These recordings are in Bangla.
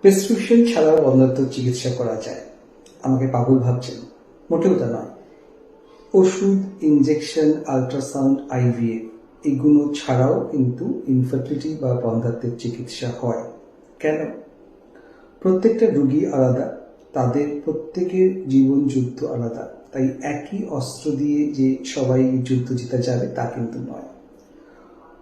প্রেসক্রিপশন ছাড়াও বন্ধাত্ম চিকিৎসা করা যায়। আমাকে পাগল ভাবছেন। মোটেও তা নয়। ওষুধ, ইনজেকশন, আলট্রাসাউন্ড আইভিএফ এগুলো ছাড়াও কিন্তু ইনফার্টিলিটি বা বন্ধাত্বের চিকিৎসা হয়। কেন? প্রত্যেকটা রুগী আলাদা। তাদের প্রত্যেকের জীবন যুদ্ধ আলাদা। তাই একই অস্ত্র দিয়ে যে সবাই যুদ্ধ জিতে যাবে তা কিন্তু নয়।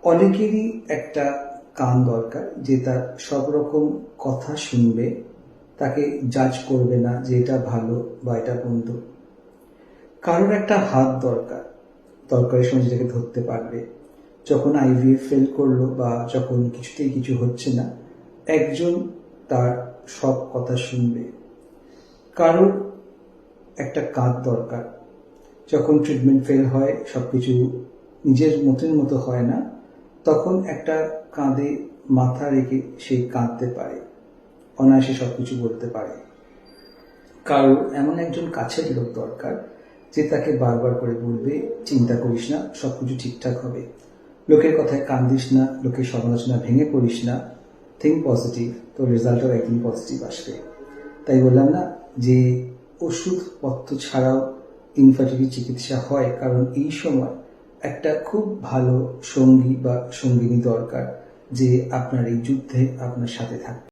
অনেকেরই একটা কান দরকার, যে তার সব রকম কথা শুনবে, তাকে জাজ করবে না যে এটা ভালো বা এটা মন্দ। কারোর একটা হাত দরকার দরকারের সময় যেটাকে ধরতে পারবে। যখন আইভিএফ ফেল করল বা যখন কিছুতেই কিছু হচ্ছে না, একজন তার সব কথা শুনবে। কারোর একটা কাঁধ দরকার, যখন ট্রিটমেন্ট ফেল হয়, সবকিছু নিজের মতন মতো হয় না তখন একটা কাঁধে মাথা রেখে সে কাঁদতে পারে। অনায়াসে সবকিছু বলতে পারে। কারোর এমন একজন কাছের লোক দরকার যে তাকে বারবার করে বলবে, চিন্তা করিস না, সবকিছু ঠিকঠাক হবে। লোকের কথায় কান্দিস না, লোকের সমালোচনা ভেঙে পড়িস না। থিঙ্ক পজিটিভ তো রেজাল্টও একদিন পজিটিভ আসবে। তাই বললাম না যে ওষুধপত্র ছাড়াও ইনফার্টিলিটি চিকিৎসা হয়, কারণ এই সময় একটা খুব ভালো সঙ্গী বা সঙ্গিনী দরকার যে আপনার এই যুদ্ধে আপনার সাথে থাকবে।